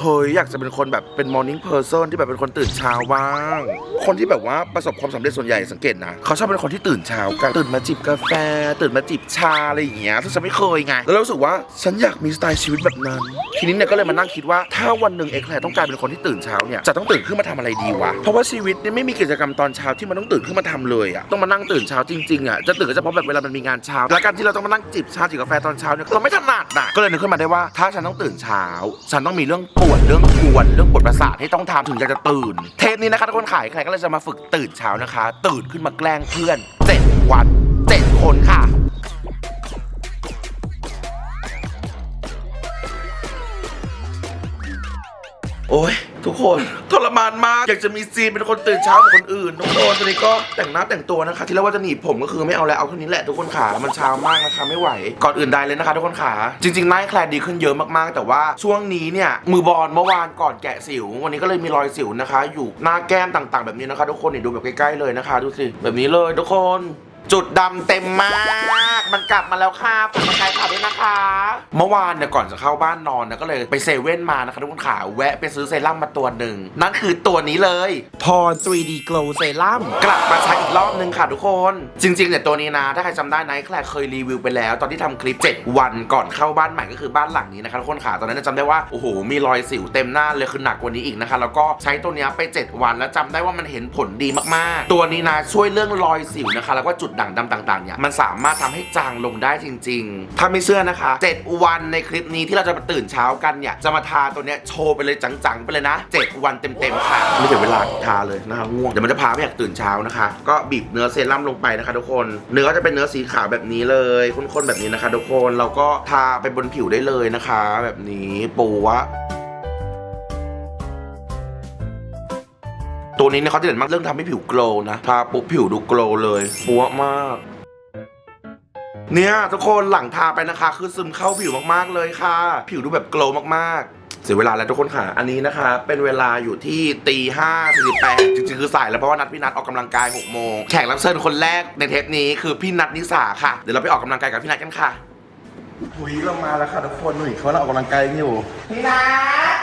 เฮ้ยอยากจะเป็นคนแบบเป็น morning person ที่แบบเป็นคนตื่นเช้าบ้าง คนที่แบบว่าประสบความสำเร็จส่วนใหญ่สังเกตนะเขาชอบเป็นคนที่ตื่นเช้ากันตื่นมาจิบกาแฟ ตื่นมาจิบชาอะไรอย่างเงี้ยซึ่งฉันไม่เคยไงแล้วรู้สึกว่าฉันอยากมีสไตล์ชีวิตแบบนั้นทีนี้เนี่ยก็เลยมานั่งคิดว่าถ้าวันหนึ่งเอ็กแคลต้องการเป็นคนที่ตื่นเช้าเนี่ยจะต้องตื่นขึ้นมาทำอะไรดีวะเพราะว่าชีวิตเนี่ยไม่มีกิจกรรมตอนเช้าที่มันต้องตื่นขึ้นมาทำเลยอะต้องมานั่งตื่นเช้าจริงๆอะจะตื่นก็เฉพาะแบบเวลามันมีงานเช้าและการที่เราต้องมานั่งจิบชาจิบกาแฟตอนเช้าเนี่ยเราไม่ถนัดนะก็เลยนึกขึ้นมาได้ว่าถ้าฉันต้องตื่นเช้า ฉันต้องมีเรื่องปวดเรื่องกวนเรื่องปวดประสาทที่ต้องทำถึงจะตื่น เทปนี้นะคะทุกคนขายใครก็เลยจะมาฝึกตื่นเช้านะคะ ตื่นขึ้นมาแกล้งเพื่อนเจ็ดวันเจ็ดคนค่ะโอ้ย ทุกคนทรมานมากอยากจะมีซีนเป็นคนตื่นเช้าเหมือนคนอื่นทุกคนตอนนี้ก็แต่งหน้าแต่งตัวนะคะ ที่แรกว่าจะหนีบผมก็คือไม่เอาแล้วเอาเท่านี้แหละทุกคนขามันเช้ามากนะคะไม่ไหว ก่อนอื่นใดเลยนะคะ ทุกคนขาจริงๆหน้าแคลร์ดีขึ้นเยอะมากๆ แต่ว่าช่วงนี้เนี่ยมือบอลเมื่อวานก่อนแกะสิว วันนี้ก็เลยมีรอยสิวนะคะ อยู่หน้าแก้มต่างๆ แบบนี้นะคะ ทุกคนเนี่ดูแบบใกล้ๆเลยนะคะ ดูสิแบบนี้เลยทุกคน จุดดำเต็มมาก มันกลับมาแล้วค่ะฝากกดไลค์ข่าวด้วยนะคะ เมื่อวานเนี่ยก่อนจะเข้าบ้านนอนนะก็เลยไปเซเว่นมานะคะทุกคนขาแวะไปซื้อเซรั่มมาตัวหนึ่ง นั่นคือตัวนี้เลย พร 3D Glow Serum กลับมาใช้อีกรอบนึงค่ะทุกคน จริงๆเนี่ยตัวนี้นะ ถ้าใครจำได้นะแคลร์เคยรีวิวไปแล้ว ตอนที่ทำคลิป 7 วันก่อนเข้าบ้านใหม่ก็คือบ้านหลังนี้นะคะทุกคนขาตอนนั้นนะจำได้ว่าโอ้โหมีรอยสิวเต็มหน้าเลยคือหนักกว่านี้อีกนะคะ แล้วก็ใช้ตัวเนี้ยไป 7 วันแล้วจำได้ว่ามันเห็นผลดีมากๆ ตัวนี้นะช่วยเรื่องรอยสิวนะคะ แล้วก็จุดด่างดำต่างๆเนี่ยมันสามารถทำให้จางลงได้จริง ๆ ถ้าไม่เชื่อนะคะ 7 วันในคลิปนี้ที่เราจะมาตื่นเช้ากันเนี่ยจะมาทาตัวเนี้ยโชว์ไปเลยจังๆไปเลยนะ 7 วันเต็มๆค่ะไม่ถึงเวลาทาเลยนะคะง่วงเดี๋ยวมันจะพาไม่อยากตื่นเช้านะคะ ก็บีบเนื้อเซรั่มลงไปนะคะ ทุกคนเนื้อก็จะเป็นเนื้อสีขาวแบบนี้เลยข้นๆแบบนี้นะคะ ทุกคนเราก็ทาไปบนผิวได้เลยนะคะ แบบนี้ปูวะ ตัวนี้เนี่ยเขาจะเด่นมากเรื่องทำให้ผิวโกลว์นะทาปุ๊บผิวดูโกลว์เลยปัวมากเนี่ยทุกคนหลังทาไปนะคะ คือซึมเข้าผิวมากๆเลยค่ะ ผิวดูแบบโกลว์มากๆ เสียเวลาแล้วทุกคนค่ะ อันนี้นะคะ เป็นเวลาอยู่ที่ตีห้าสี่แปดจริงๆ คือสายแล้วเพราะว่านัดพี่นัดออกกำลังกาย6โมงแขกรับเชิญคนแรกในเทปนี้คือพี่นัดนิสาค่ะ เดี๋ยวเราไปออกกำลังกายกับพี่นัดกันค่ะหุยเรามาแล้วค่ะทุกคนหนุ่ยเขาเราออกกำลังกายกันอยู่พี่นัด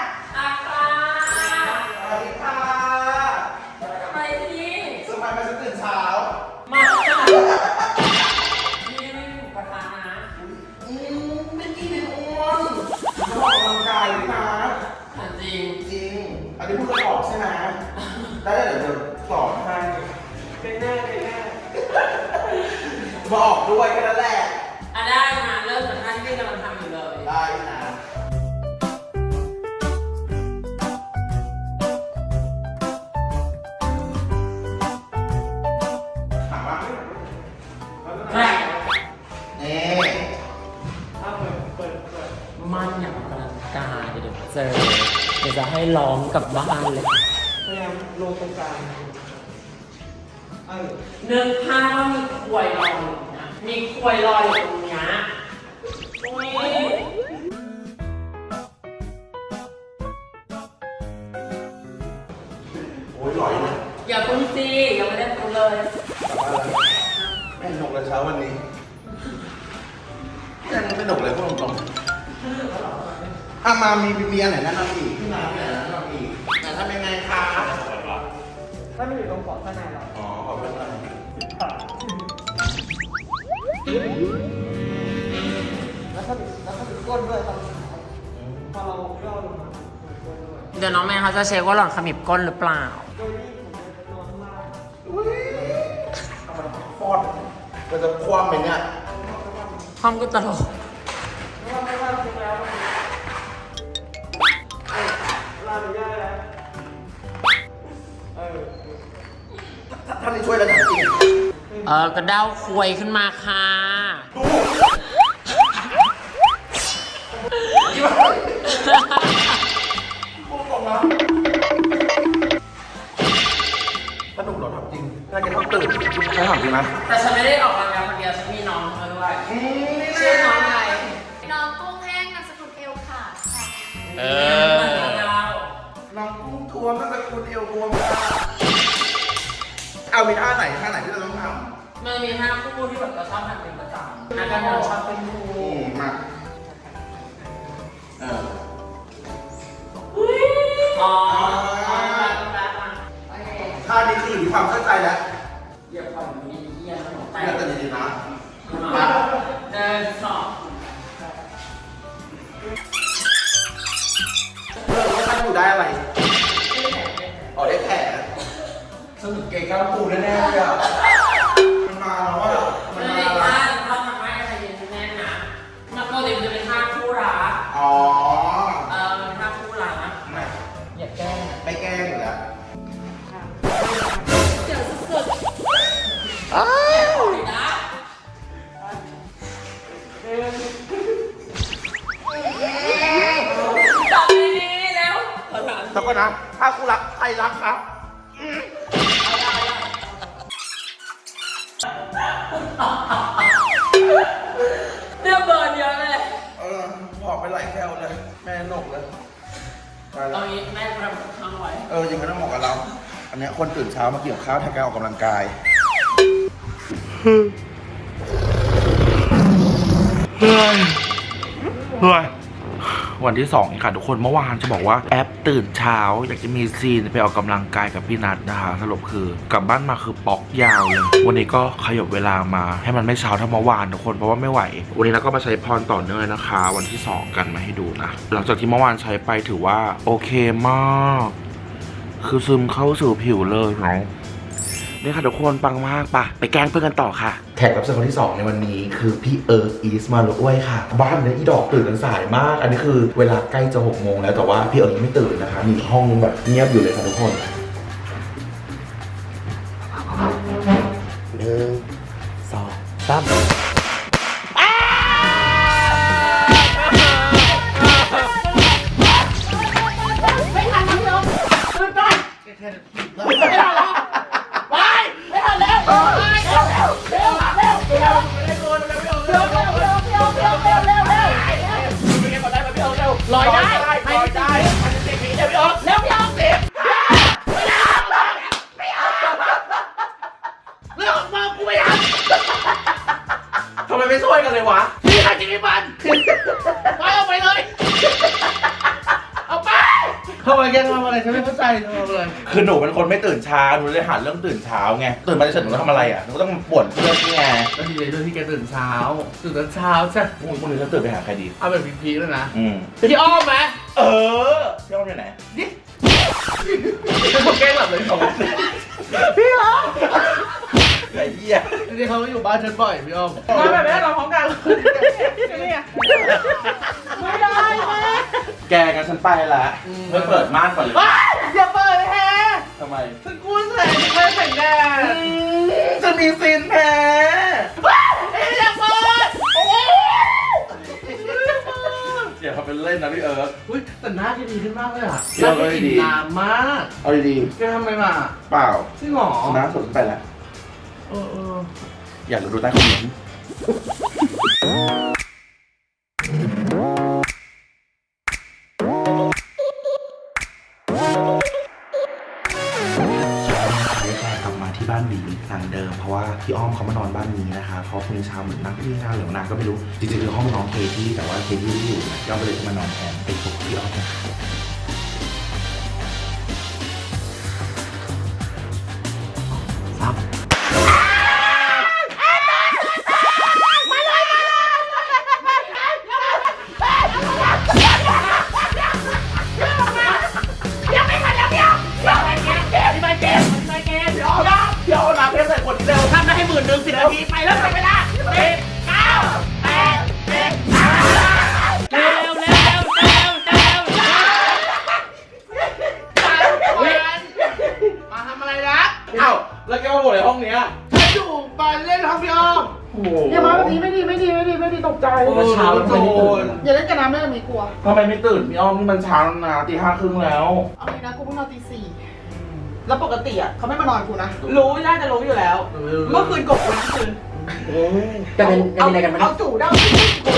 ด้วยแค่นั้นแหละ อะได้มาเริ่มจากท่านที่กำลังทำอยู่เลย ได้นะถามว่าใช่นี่มันอยากออกกำลังกายเดี๋ยวเจอเดี๋ยวจะให้ร้องกลับบ้านเลยพยายามลงตรงกลางเออ นึกภาพว่ามีควยลอยอยู่นะ มีควยลอยอยู่ตรงเนี้ยอุ๊ยโอ้ยหล่อยเลยอย่าพึ่งสิยังไม่ได้พูดเลยกลับบ้านแล้วไม่หนุกเลยเช้าวันนี้ยังไม่หนุกเลยพูดตรงๆอะมามีมีอันไหนแนะนำอีกพี่นามีอันไหนแนะนำอีกแต่ทำยังไงคะ ถ้าไม่อยู่ตรงเกาะข้างในเราอ๋ แล้วถ้าแล้วถ้าถึงก้นด้วยตอนพอเราย่อลงมาถึงก้นด้วยเดี๋ยวน้องแม่เขาจะเช็คว่าหล่อนขมิบก้นหรือเปล่า โดยที่ผมจะนอนข้างล่างเอามันฟอดก็จะคว่ำไปเนี่ยห้องก็ตลกไม่ว่าไม่ว่าจริงแล้วมันเออลาไปย่าแล้วเออ ท่านนี้ช่วยแล้วจริง เออกระเด้าควยขึ้นมาค่ะพูดตรงนะสนุกเหรอถามจริงน่าจะต้องตื่นใช่ถามจริงนะแต่ฉันไม่ได้ออกกำลังกายคนเดียวฉันมีน้องมาด้วยชื่อน้องอะไรน้องกุ้งแห้งนามสกุลเอลค่ะ เออน้องกุ้งทวมตั้งแต่คุณเอวบวมเอามีท่าไหนท่าไหน ห้าคู่ที่แบบเราชอบทำเป็นประจำนักการเมืองชอบเป็นคู่ำอืมมาเอออุ้ยอ๋อท่านี้คืออยู่ที่ความเข้าใจแล้วเหยียบก่อนมีเยี่ยมขนมแตเลือกกกันดีๆนะเดินสองเออแล้วมันอยู่ได้อะไรอ๋อได้แผลสนุกเก่งกล้ามปูแน่ๆเลยอะ มันมา ช้ามาเกี่ยวข้าวแทนการออกกำลังกายเฮ้ยเฮ้ยวันที่สองนี่ค่ะทุกคนเมื่อวานจะบอกว่าแอปตื่นเช้า อยากจะมีซีนไปออกกำลังกายกับพี่นัทนะคะสรุปคือกลับบ้านมาคือป๊อกยาวเลยวันนี้ก็ขยบเวลามา ให้มันไม่เช้าเท่าเมื่อวานทุกคนเพราะว่าไม่ไหว วันนี้เราก็มาใช้พรต่อเนื่องนะคะ วันที่สองกันมาให้ดูนะหลังจากที่เมื่อวานใช้ไปถือว่าโอเคมาก คือซึมเข้าสู่ผิวเลยเนาะนี่ค่ะทุกคนปังมากปะไปแกล้งเพื่อนกันต่อค่ะ แขกรับเชิญคนที่ 2 ในวันนี้คือพี่เอิร์กอีสมาโลอ้วยค่ะ บ้านเนี่ยอีดอกตื่นกันสายมาก อันนี้คือเวลาใกล้จะหกโมงแล้วแต่ว่าพี่เอิร์กยังไม่ตื่นนะคะมีห้องแบบเงียบอยู่เลยค่ะทุกคนหนึ่งสองสาม ไปไม่ทันแล้ว คือหนูเป็นคนไม่ตื่นเช้าหนูเลยหาเรื่องตื่นเช้าไงตื่นมาจะเสร็จหนูต้องทำอะไรอะหนูก็ต้องบ่นเพื่อนนี่ไงแล้วดีเลยด้วยที่แกตื่นเช้า ตื่นตอนเช้าใช่พรุ่งนี้พรุ่งนี้ฉันตื่นไปหาใครดี เอาแบบพีคๆเลยนะอืมพี่อ้อมไหมเออพี่อ้อมอยู่ไหนเป็นคนแกล้งหลับเลยของไอ้เหี้ยจริงๆเขาก็อยู่บ้านฉันบ่อยพี่อ้อมมาแบบนี้เราพร้อมกันนี่ไงไม่ได้แม่แกกันฉันไปละเพื่อเปิดม่านก่อนเลย อย่าเปิดแฮทำไมฉันกู้แสงฉันไม่แต่งแดดจะมีซีนแพ้อย่าเปิดโอ้ยอย่าทำเป็นเล่นนะพี่เอิร์กอุ้ยแต่หน้าแกดีขึ้นมากเลยอะเดี๋ยวก็ดีนานมากเอาดีแกทำไมมาๆเปล่าจริงเหรอน้ำสดไปแล้ว เออเอออยากรู้ดูใต้คอมเมนต์าที่บ้านบีหลังเดิมเพราะว่าพี่อ้อมเขามานอนบ้านนี้นะคะเพราะพรุ่งนี้เช้าเหมือนนักพี่งานหรือนางก็ไม่รู้จริงๆคือห้องน้องเคที่แต่ว่าเคที่ไม่อยู่นะพี่อ้อมไปเลยมานอนแทนเป็นปกพี่อ้อมนะคะ นในห้องเนี้ยฉันอยู่บ้านเล่นห้องพี่อ้อมโอ้โหอย่ามาแบบนี้ไม่ดีไม่ดีไม่ดีไม่ดีตกใจเมื่อเช้าทำไมไม่ตื่นอย่าเล่นกับน้ำได้ไหมกลัวทำไมไม่ตื่นพี่อ้อมนี่มันเช้าแล้วนะตีห้าครึ่งแล้วเอาเลยนะกูเพิ่งนอนตีสี่แล้วปกติอะเขาไม่มานอนกูนะรู้น่าจะรู้อยู่แล้ว เมื่อคืนกบวันคืนจะเป็นจะเป็นอะไรกันเอาจู่ได้กู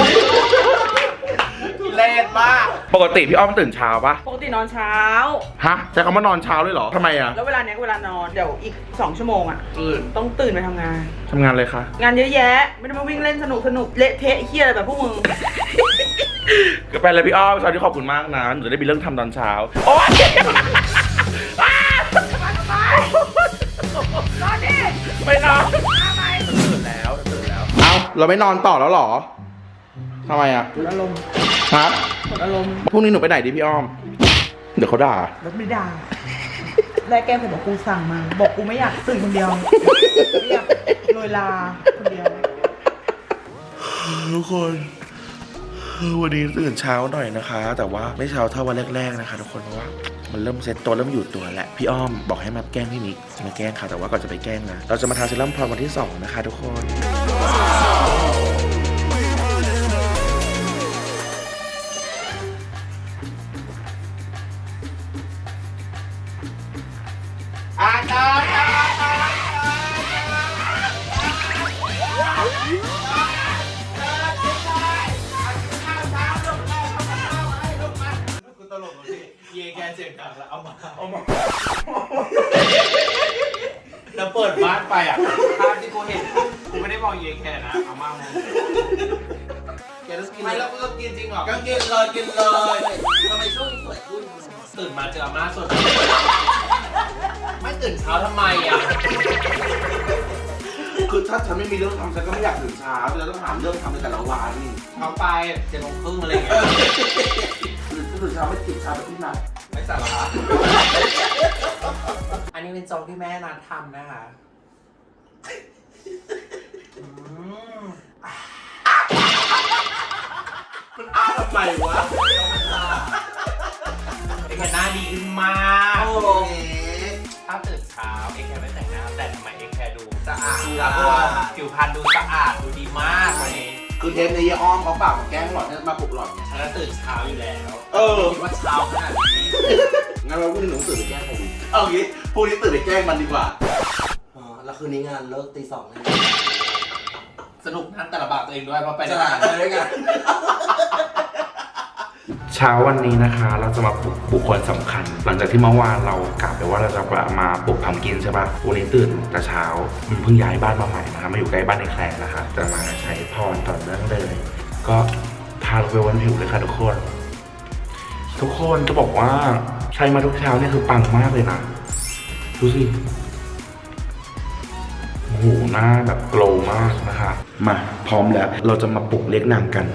เล่นมาก ปกติพี่อ้อมตื่นเช้าปะปกตินอนเช้า ฮะใช้คำว่านอนเช้าด้วยเหรอทำไมอะแล้วเวลาเนี้ยก็เวลานอนเดี๋ยวอีก 2 ชั่วโมงอะ ตื่น ต้องตื่นไปทำงาน ทำงานเลยคะงานเยอะแยะ ไม่ได้มาวิ่งเล่นสนุกสนุกเละเทะเฮียอะไรแบบพวกมึงก็ไปเลยพี่อ้อมเช้าที่ขอบคุณมากนะหนูจะได้มีเรื่องทำตอนเช้า โอ๊ยไม่นอนตื่นแล้วตื่นแล้ว เอ้าเราไม่นอนต่อแล้วเหรอ ทำไมอะอารมณ์ฮะอารมณ์พรุ่งนี้หนูไปไหนดีพี่อ้อม เดี๋ยวเขาด่า รถไม่ด่าได้แก้มเสร็จบอกกูสั่งมา บอกกูไม่อยากตื่นคนเดียวไม่อยากโรยลาคนเดียว ทุกคนวันนี้ตื่นเช้าหน่อยนะคะ แต่ว่าไม่เช้าเท่าวันแรกๆนะคะ ทุกคนเพราะว่ามันเริ่มเซ็ตตัวเริ่มอยู่ตัวแล้วพี่อ้อมบอกให้มาแกล้งพี่นิกมาแกล้งค่ะแต่ว่าก่อนจะไปแกล้งนะเราจะมาทาเซรั่มพรวันที่สองนะคะ ทุกคน เลยเยแกเสียงดังแล้วเอามาเอามาแล้วเปิดบ้านไปอะภาพที่กูเห็นกูไม่ได้มองเยแคนะเอามาเลยแกต้องกินไม่แล้วกูต้องกินจริงเหรอก็กินเลยกินเลยทำไมช่วงนี้สวยขึ้นตื่นมาเจออาม่าสดไม่ตื่นเช้าทำไมอะคือถ้าฉันไม่มีเรื่องทำฉันก็ไม่อยากตื่นเช้าฉันต้องหาเรื่องทำในแต่ละวันเอาไปเจ็ดโมงครึ่งอะไรอย่างเงี้ย หรือตื่นเช้าไม่ตื่นเช้าไปที่ไหนไม่สาระอันนี้เป็นโจ๊กที่แม่นัดทำนะคะอืมอ้าวทำไมวะเอ็กแคหน้าดีขึ้นมากโอ้โหถ้าตื่นเช้าเอ็กแคไม่แต่งหน้าแต่ทำไมเอ็กแคดูสะอาดดูแล้วสะอาดผิวพรรณดูสะอาดดูดีมากวันนี้ คือเทปในยายอ้อมเขาเปล่ามาแกล้งหล่อนเนี่ยมาปลุกหล่อนเนี่ยฉันก็ตื่นเช้าอยู่แล้วเออคิดว่าเช้าขนาดนี้งั้นเราพรุ่งนี้หนูตื่นไปแกล้งใครดีเอางี้พรุ่งนี้ตื่นไปแกล้งมันดีกว่าอ๋อแล้วคืนนี้งานเลิกตีสองเลยสนุกนั่นแต่ละบาทตัวเองด้วยเพราะไปจะด้วยหากันไปด้วยกัน เช้าวันนี้นะคะเราจะมาปลุกบุคคลสำคัญ หลังจากที่เมื่อวานเรากลับไปว่าเราจะมาปลุกพัมกินใช่ปะวันนี้ตื่นแต่เช้ามันเพิ่งย้ายบ้านมาใหม่นะคะมาอยู่ใกล้บ้านในแคลร์นะคะ จะมาใช้พรต่อเนื่องเลย ก็พาเราไปวันผิวเลยค่ะทุกคน ทุกคนจะบอกว่าใช้มาทุกเช้าเนี่ยคือปังมากเลยนะดูสิโอ้โหหน้าแบบโกลมากนะคะ มาพร้อมแล้วเราจะมาปลุกเรียกนางกัน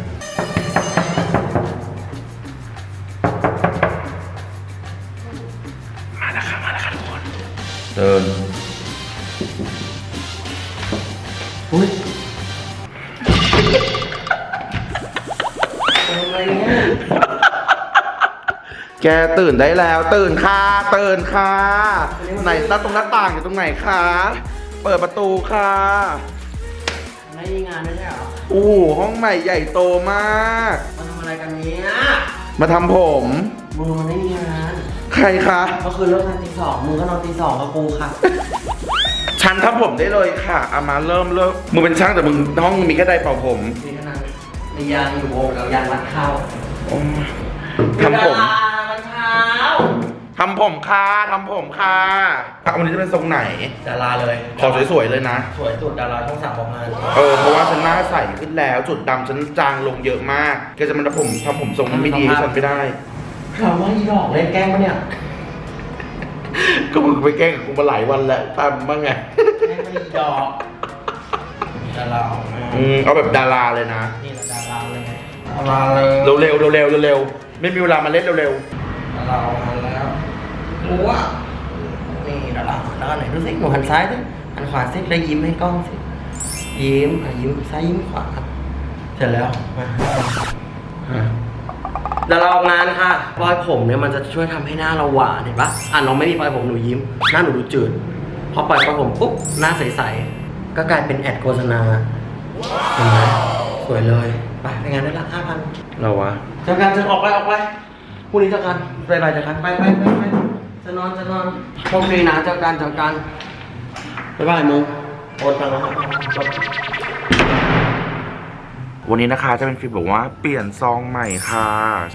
แกตื่นได้แล้ว ตื่นค่ะตื่นค่ะไหนหน้าตรงหน้าต่างอยู่ตรงไหนคะเปิดประตูค่ะไม่มีงานไม่ใช่เหรออู้หูห้องใหม่ใหญ่โตมากมาทำอะไรกันเนี้ยมาทำผมมึงมันไม่มีงานใครคะก็คือเลิกงานตีสองมึงก็นอนตีสองกับกูค่ะฉันทำผมได้เลยค่ะอามาเริ่มเริ่มมึงเป็นช่างแต่มึงห้องมีแค่ไดร์เป่าผมมีเท่านั้นในยางอยู่โบกกับยางรัดเข้าโอ้ยทำผม ทำผมค่ะทำผมค่ะอะวันนี้จะเป็นทรงไหน ดาราเลยขอสวยๆเลยนะ สวยสุดดาราช่องสามประมาณเออ เพราะว่าฉันหน้าใสขึ้นแล้ว จุดดำฉันจางลงเยอะมากแกจะมาทำผมทำผมทรงนั้นไม่ดีให้ฉันไม่ได้ ถามว่าอีดอกเล่นแกล้งปะเนี่ยก็มึงไปแกล้งกับกูมาหลายวันแล้วตามบ้างไง แกล้งไม่อีดอกดาราออกมาอืมเอาแบบดาราเลยนะ นี่แหละดาราเลยดาราเลย เร็วเร็วเร็วเร็วเร็วๆไม่มีเวลามาเล่นเร็วดาราออกมาแล้วรู้ว่านี่ดาราแล้วก็ไหนดูสิหนูหันซ้ายสิหันขวาสิแล้วยิ้มให้กล้องสิยิ้มอะยิ้มซ้ายยิ้มขวาเสร็จแล้วมาๆฮะดาราออกงานค่ะปลอยผมเนี่ยมันจะช่วยทำให้หน้าเราหวานเห็นปะอะน้องไม่มีปลอยผมหนูยิ้ม หน้าหนูดูจืด พอปล่อยปลอยผมปุ๊บหน้าใสๆก็กลายเป็นแอดโฆษณาเห็นไหมสวยเลย ไปไปงานได้ละห้าพันเราวะเจอกันเจอออกไปออกไปพรุ่งนี้เจอกัน ไปไปเจอกันไปไปไปไปจะนอนจะนอนโชคดีนะเจอกันเจอกันบ๊ายบายมึงโอนตังค์มาให้จบวันนี้นะคะจะเป็นฟิลบอกว่าเปลี่ยนซองใหม่ค่ะ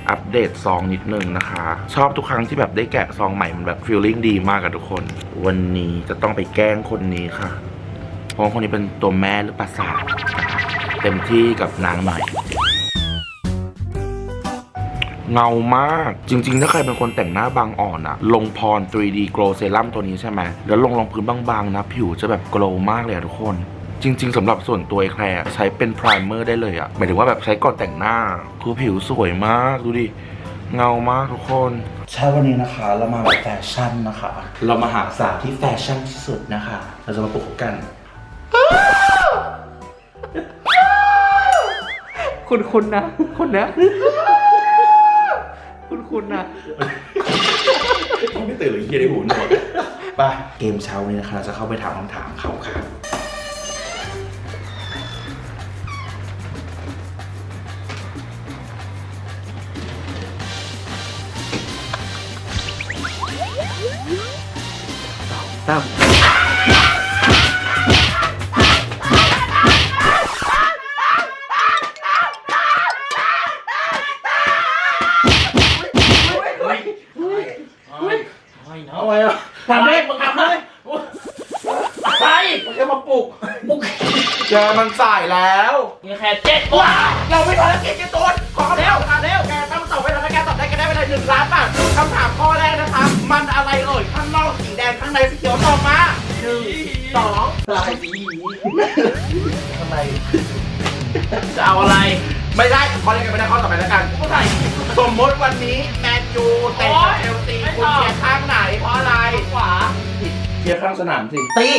อัปเดตซองนิดนึงนะคะ ชอบทุกครั้งที่แบบได้แกะซองใหม่มันแบบฟีลลิ่งดีมากอะทุกคน วันนี้จะต้องไปแกล้งคนนี้ค่ะเพราะว่าคนนี้เป็นตัวแม่หรือประสาทนะคะเต็มที่กับนางหน่อย เงามาก จริง ๆ ถ้าใครเป็นคนแต่งหน้าบางอ่อนอะลงพร 3D Glow Serum ตัวนี้ใช่ไหมแล้วลงรองพื้นบางๆนะผิวจะแบบโกลว์มากเลยอะทุกคนจริง ๆสำหรับส่วนตัวไอ้แคลร์ใช้เป็นไพรเมอร์ได้เลยอะหมายถึงว่าแบบใช้ก่อนแต่งหน้าคือผิวสวยมาก ดูดิ เงามากทุกคนเช้าวันนี้นะคะเรามาแบบแฟชั่นนะคะ เรามาหาสาวที่แฟชั่นที่สุดนะคะ เราจะมาปลุกกัน คุณคุณนะ คุณนะ คุณคุณนะต้องไม่ตื่นเลยเฮียได้หูหนวกไปเกมเช้านี้นะคะเราจะเข้าไปถามคำถามเขาค่ะตั้ม เจอมันสายแล้ว มีแค่เจ็ดว้าเราไม่ทันแล้วเก็บเจ็ดตัวขอเร็วมาเร็วแกต้องตอบไปแล้วแกตอบได้แกได้ไปเลยหนึ่งล้านบาทคำถามข้อแรกนะคะ มันอะไรเอ่ยข้างนอกสีแดงข้างในสีเขียวตอบมาหนึ่งสองลายสีข้างในจะเอาอะไร ไม่ได้ข้อแรกกันไม่ได้ข้อต่อไปแล้วกันเท่าไหร่สมมติวันนี้แมนยูเตะกับเชลซีคุณเชียร์ข้างไหนเพราะอะไรขวาเทียบข้างสนามสิตี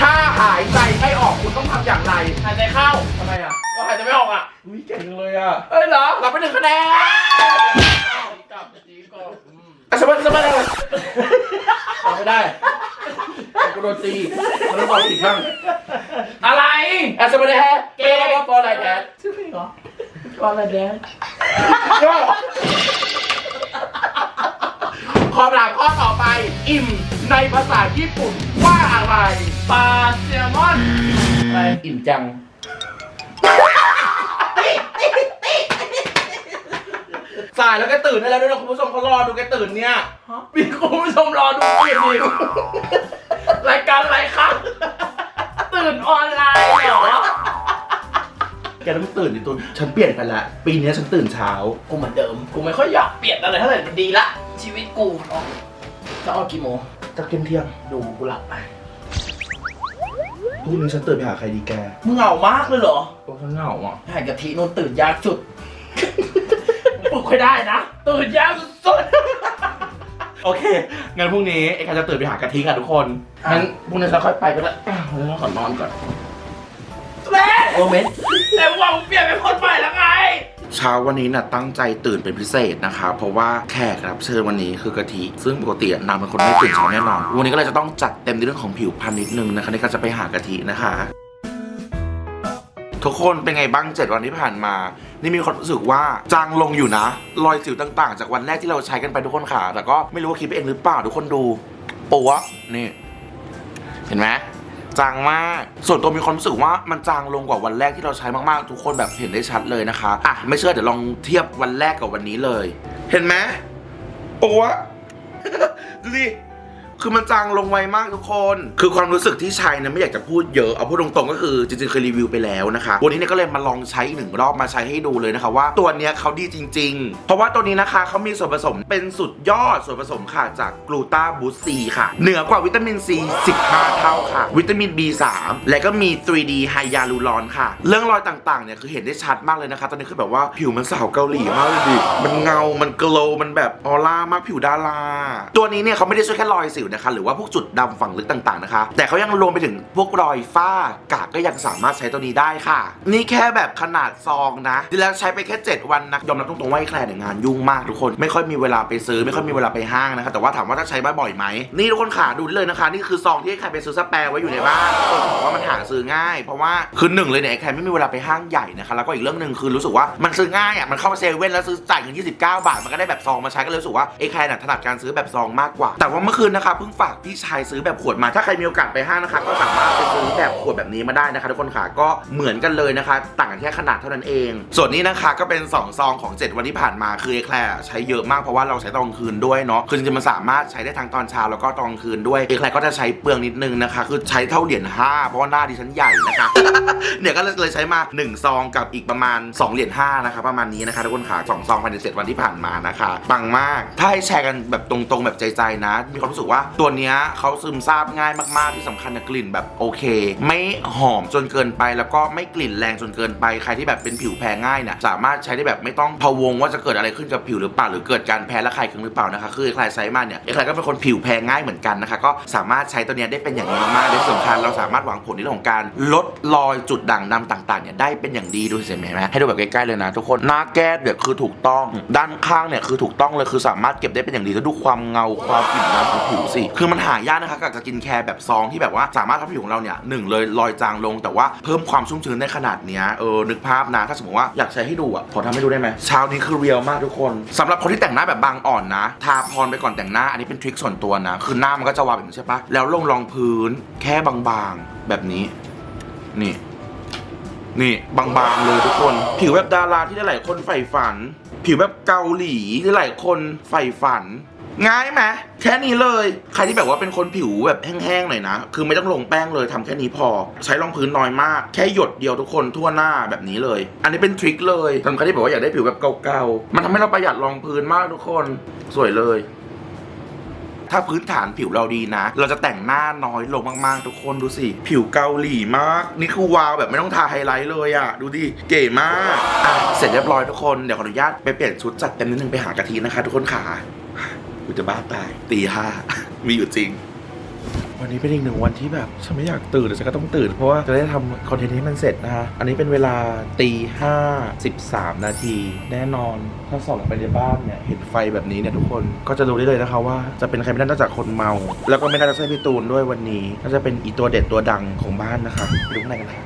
ถ้าหายใจไม่ออกคุณต้องทำอย่างไรหายใจเข้าทำไมอะก็หายใจไม่ออกอะอุ้ยเก่งจังเลยอะเอ้ยเหรอเราไปหนึ่งคะแนนกลับจีก่อน อะสบายสบายเลยตอบไม่ได้กูโดนตีมันต้องบอกผิดบ้างอะไรอะสบายเลยฮะเกมว่าฟอร์ไรแดดชื่อเพลงเหรอฟอร์ไรแดดขอถามข้อต่อไป อิ่มในภาษาญี่ปุ่นว่าอะไรปลาแซลมอนอะไรอิ่มจัง สายแล้วแกตื่นได้แล้วด้วยนะคุณผู้ชมเขารอดูแกตื่นเนี่ยมีคุณผู้ชมรอดูตื่นอีกรายการอะไรครับ ตื่นออนไลน์เหรอแกต้องตื่นดิตัวฉันเปลี่ยนไปละ ปีนี้ฉันตื่นเช้า กูเหมือนเดิม กูไม่ค่อยอยากเปลี่ยนอะไรเท่าไหร่มันดีละ ชีวิตกูเนาะจะเอากี่โมงจะกินเที่ยงดูกูหลับไปพรุ่งนี้ฉันตื่นไปหาใครดีแก มึงเหงามากเลยเหรอโอ้ฉันเหงาอะหายกะทินู่นตื่นยากสุด ปลุกค่อยได้นะ ตื่นยากสุดโอเค งั้นพรุ่งนี้ไอ้ใครจะตื่นไปหากะทิกันทุกคน งั้นพรุ่งนี้ฉันค่อยไปก็ได้อะวันนี้เราขอนอนก่อนแม่โอเมนแต่ว่ามึงเปลี่ยนเป็นคนใหม่แล้วไง เช้าวันนี้น่ะตั้งใจตื่นเป็นพิเศษนะคะ เพราะว่าแขกรับเชิญวันนี้คือกะทิ ซึ่งปกตินางเป็นคนไม่ตื่นเช้าแน่นอน วันนี้ก็เลยจะต้องจัดเต็มในเรื่องของผิวพรรณนิดนึงนะคะในการจะไปหากะทินะคะ ทุกคนเป็นไงบ้างเจ็ดวันที่ผ่านมา นี่มีความรู้สึกว่าจางลงอยู่นะ รอยสิวต่างๆ จากวันแรกที่เราใช้กันไปทุกคนค่ะ แต่ก็ไม่รู้ว่าคิดไปเองหรือเปล่าทุกคนดูปัวนี่ เห็นไหมจางมาก ส่วนตัวมีความรู้สึกว่ามันจางลงกว่าวันแรกที่เราใช้มากๆ ทุกคนแบบเห็นได้ชัดเลยนะคะ อะไม่เชื่อเดี๋ยวลองเทียบวันแรกกับวันนี้เลย เห็นไหมปัวดูดิ คือมันจางลงไวมากทุกคน คือความรู้สึกที่ใช้นะไม่อยากจะพูดเยอะ เอาพูดตรงๆก็คือจริงๆเคยรีวิวไปแล้วนะคะ วันนี้เนี่ยก็เลยมาลองใช้อีกหนึ่งรอบมาใช้ให้ดูเลยนะคะว่าตัวเนี้ยเขาดีจริง ๆ เพราะว่าตัวนี้นะคะเขามีส่วนผสมเป็นสุดยอดส่วนผสมค่ะจากกลูตาบูซีค่ะ เหนือกว่าวิตามินซี15 เท่าค่ะ วิตามิน B3 และก็มี 3D ไฮยาลูรอนค่ะ เรื่องรอยต่างๆเนี่ยคือเห็นได้ชัดมากเลยนะคะ ตอนนี้คือแบบว่าผิวมันสาวเกาหลีมากเลยดิมันเงา มันโกลมันแบบออร่ามากผิวดารา ตัวนี้เนี่ยเขาไม่ได้ช่วยแค่รอยสิวนะคะ หรือว่าพวกจุดดำฝังลึกต่างๆนะคะ แต่เขายังรวมไปถึงพวกรอยฝ้ากากก็ยังสามารถใช้ตัวนี้ได้ค่ะ นี่แค่แบบขนาดซองนะที่แล้วใช้ไปแค่ 7 วันนะยอมรับตรงๆว่าไอ้แคลร์เนี่ยงานยุ่งมากทุกคน ไม่ค่อยมีเวลาไปซื้อไม่ค่อยมีเวลาไปห้างนะคะแต่ว่าถามว่าถ้าใช้บ่อยไหมนี่ทุกคนขาดูเลยนะคะ นี่คือซองที่ไอ้แคลร์ไปซื้อสแปร์ไว้อยู่ในบ้านคนบอกว่ามันหาซื้อง่าย เพราะว่าคือหนึ่งเลยเนี่ยไอ้แคลร์ไม่มีเวลาไปห้างใหญ่นะคะแล้วก็อีกเรื่องหนึ่งคือรู้สึกว่ามันซื้อง่ายอะมันเข้าเซเว่นแล้วซื้อจ่ายเงิน29 บาท มันก็ได้แบบซองมาใช้ก็เลยรู้สึกว่าไอ้แคลร์น่ะถนัดการซื้อแบบซองมากกว่า แต่ว่าเมื่อคืนนะคะเพิ่งฝากพี่ชายซื้อแบบขวดมา ถ้าใครมีโอกาสไปห้างนะคะ ก็สามารถไปซื้อแบบขวดแบบนี้มาได้นะคะ ทุกคนค่ะก็เหมือนกันเลยนะคะ ต่างกันแค่ขนาดเท่านั้นเอง ส่วนนี้นะคะก็เป็น 2 ซองของ 7 วันที่ผ่านมาคือแคลใช้เยอะมากเพราะว่าเราใช้ตอนกลางคืนด้วยเนาะคือจริงๆมันสามารถใช้ได้ทั้งตอนเช้าแล้วก็ตอนกลางคืนด้วยเอแคลก็จะใช้เปลืองนิดนึงนะคะ คือใช้เท่าเหรียญ5เพราะว่าหน้าดิฉันใหญ่นะคะเนี่ยก็เลยใช้มา 1 ซองกับอีกประมาณ 2 เหรียญ5นะคะประมาณนี้นะคะทุกคนค่ะ2ซองภายใน7วันที่ผ่านมานะคะปังมาก ถ้าให้แชร์กันแบบตรงๆแบบใจๆนะ มีความรู้สึกว่าตัวเนี้ยเขาซึมซาบง่ายมากๆที่สำคัญนะกลิ่นแบบโอเค ไม่หอมจนเกินไปแล้วก็ไม่กลิ่นแรงจนเกินไปใครที่แบบเป็นผิวแพ้ง่ายเนี่ยสามารถใช้ได้แบบไม่ต้องพะวงว่าจะเกิดอะไรขึ้นกับผิวหรือเปล่าหรือเกิดการแพ้ระคายเคืองหรือเปล่านะคะคือใครใช้มาเนี่ยใครก็เป็นคนผิวแพ้ง่ายเหมือนกันนะคะก็สามารถใช้ตัวเนี้ยได้เป็นอย่างดีมากๆและสำคัญเราสามารถหวังผลในเรื่องของการลดรอยจุดด่างดำต่างๆเนี่ยได้เป็นอย่างดีดูสิเห็นไหมให้ดูแบบใกล้ๆเลยนะ ทุกคนหน้าแก้เนี่ยคือถูกต้อง ด้านข้างเนี่ยคือถูกต้องเลยคือสามารถเก็บได้เป็นอย่างดีแล้วดูความเงาความอิ่มน้ำของผิวสิ คือมันหายากนะคะกับสกินแคร์แบบซองที่แบบว่าสามารถทำให้ผิวของเราเนี่ยหนึ่งเลยรอยจางลง แต่ว่าเพิ่มความชุ่มชื้นได้ขนาดเนี้ยเออนึกภาพนะถ้าสมมติว่าอยากใช้ให้ดูอะขอทำให้ดูได้ไหมเช้านี้คือเรียลมากทุกคนสำหรับคนที่แต่งหน้าแบบบางอ่อนนะ ทาพรไปก่อนแต่งหน้าอันนี้เป็นทริคส่วนตัวนะคือหน้ามันก็จะวางแบบนี้ใช่ปะแล้วลงรองพื้นแค่บางๆแบบนี้ นี่นี่บางๆเลยทุกคน ผิวแบบดาราที่หลายๆคนใฝ่ฝัน ผิวแบบเกาหลีที่หลายคนใฝ่ฝัน ง่ายไหมแค่นี้เลย ใครที่แบบว่าเป็นคนผิวแบบแห้งๆหน่อยนะ คือไม่ต้องลงแป้งเลยทำแค่นี้พอ ใช้รองพื้นน้อยมาก แค่หยดเดียวทุกคนทั่วหน้าแบบนี้เลย อันนี้เป็นทริคเลยสำหรับใครที่บอกว่าอยากได้ผิวแบบเก่าๆ มันทำให้เราประหยัดรองพื้นมากทุกคน สวยเลยถ้าพื้นฐานผิวเราดีนะ เราจะแต่งหน้าน้อยลงมากๆ ทุกคนดูสิ ผิวเกาหลีมาก นี่คือวาวแบบไม่ต้องทาไฮไลท์เลยอะ่ะ ดูดิเก๋มาก อะ เสร็จเรียบร้อยทุกคน เดี๋ยวขออนุญาตไปเปลี่ยนชุดจัดเต็มนิดนึงไปหากะทินะคะ ทุกคนขา กูจะบ้าตายตีห้า มีอยู่จริง วันนี้เป็นอีกหนึ่งวันที่แบบฉันไม่อยากตื่นแต่ฉันก็ต้องตื่น เพราะว่าจะได้ทำคอนเทนต์ให้มันเสร็จนะฮะอันนี้เป็นเวลาตีห้าสิบสามนาที แน่นอน ถ้าส่องไปในบ้านเนี่ย เห็นไฟแบบนี้เนี่ยทุกคนก็จะรู้ได้เลยนะคะว่าจะเป็นใครไม่ได้นอกจากคนเมา แล้วก็ไม่น่าจะใช่พี่ตูนด้วยวันนี้น่าจะเป็นอีตัวเด็ดตัวดังของบ้านนะคะไปดูข้างในกันค่ะ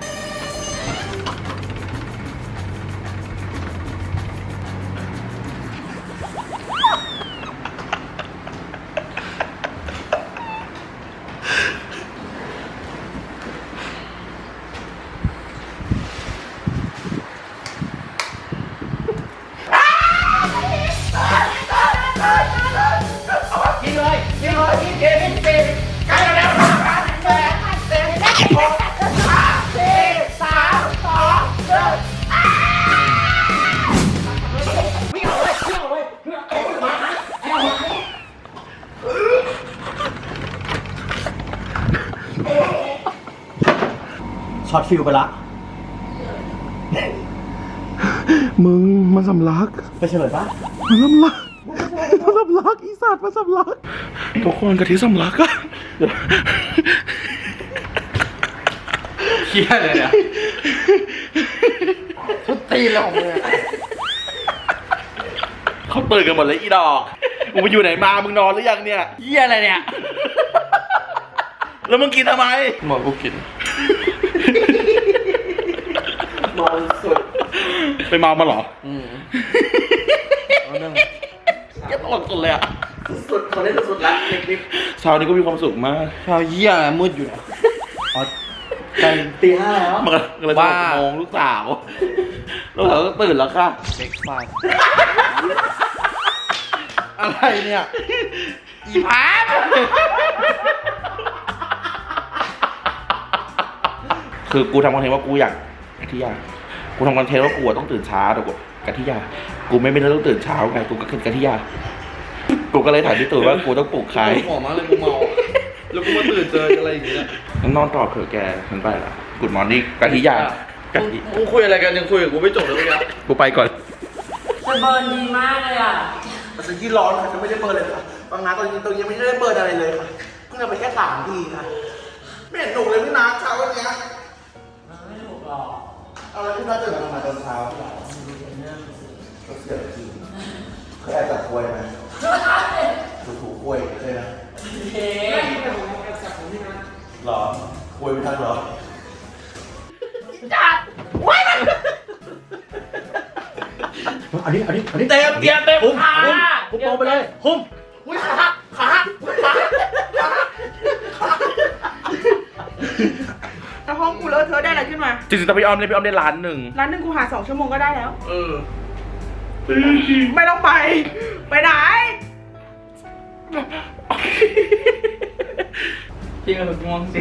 ช็อตฟิลไปละ มึงมันสำลัก ไปเฉลยปะมันสำลักมันสำลักอีสัตว์มันสำลักทุกคนกะทิสำลักอะเครียดเลยเนี่ยทุบตีนเลยของมึงอะเขาตื่นกันหมดเลยอีดอก มึงไปอยู่ไหนมา มึงนอนหรือยังเนี่ยเหี้ยอะไรเนี่ย แล้วมึงกินทำไมหมอกูกิน นอนสุดไปเมามาเหรออืมแกตลกสุดเลยอะสุดคนนี้สุดละในคลิปเช้านี้ก็มีความสุขมากข้าวเยี่ยมืดอยู่นะใจตีห้าแล้วมันกำลังจะหว่ากโมงลูกสาวลูกสาวก็ตื่นแล้วค่ะเด็กมากอะไรเนี่ย อีพาร์ทคือกูทำคอนเทนต์ว่ากูอยากกะทิยากูทำคอนเทนต์ว่ากูอะต้องตื่นเช้าแต่กูกะทิยา กูไม่ไม่ได้ต้องตื่นเช้าไงกูก็คือกะทิยา กูก็เลยถ่ายพี่ตูนว่ากูต้องปลุกใครหอมมากเลยกูเมาแล้วกูมาตื่นเจออะไรอย่างเงี้ยงั้นนอนต่อเถอะแกฉันไปละกุดมอร์นิ่งกะทิยากะทิมึงคุยอะไรกันยังคุยกับกูไม่จบเลยเมื่อกี้กูไปก่อนจะเบิร์นดีมากเลยอะฉันที่ร้อนค่ะฉันไม่ได้เบิร์นเลยค่ะบางนาตอนนี้ตรงนี้ไม่ได้เบิร์นอะไรเลยค่ะเพิ่งจะไปแค่สามทีค่ะไม่เห็นหนุกเลยพี่นาเช้าวันเนี้ เอาแล้วพี่นาตื่นมาทำไมตอนเช้าก็เสียจริงเคยแอบจับกล้วยไหมถูถูกล้วยเคยไหมหรอกล้วยไม่ทันหรออันนี้อันนี้อันนี้เต็มเตรียมเต็มคุ้มขาคุ้มคุ้มโปรไปเลยคุ้มอุ้ยขาหักขาหักขาหัก กูเลอะเทอะได้อะไรขึ้นมา จริงๆตอนพี่ออมเนี่ยพี่ออมได้ล้านหนึ่งร้านหนึงกูหาสองชั่วโมงก็ได้แล้ว เออไม่ต้องไป ไปไหน พี่ก็ง่วงสิ